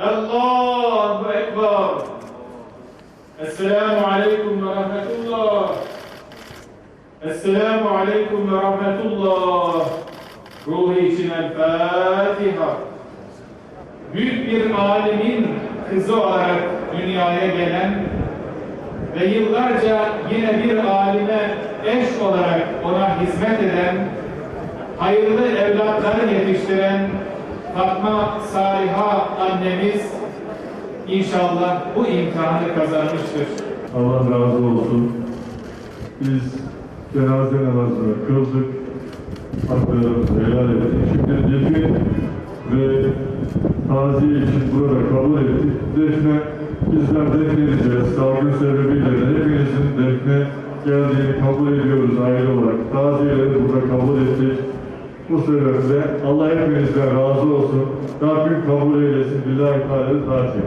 Allahu Ekber. Esselamu Aleyküm ve Rahmetullah. Esselamu Aleyküm ve Rahmetullah. Ruhu için El Fatiha. Büyük bir alimin kızı olarak dünyaya gelen ve yıllarca yine bir alime eş olarak ona hizmet eden, hayırlı evlatları yetiştiren Fatma Saliha annemiz inşallah bu imtihanı kazanmıştır. Allah razı olsun. Biz cenaze namazını kıldık. Haklarımızı helal ettik. Şimdi defin ve taziye için burada kabul ettik. Defne bizler defnedeceğiz. Salgın sebebiyle de hepinizin defne geldiğini kabul ediyoruz aile olarak. Taziyeleri burada kabul ettik. Bu sebeple Allah hepinizden razı olsun. Rabbim kabul eylesin. Billahi Teala Fatiha.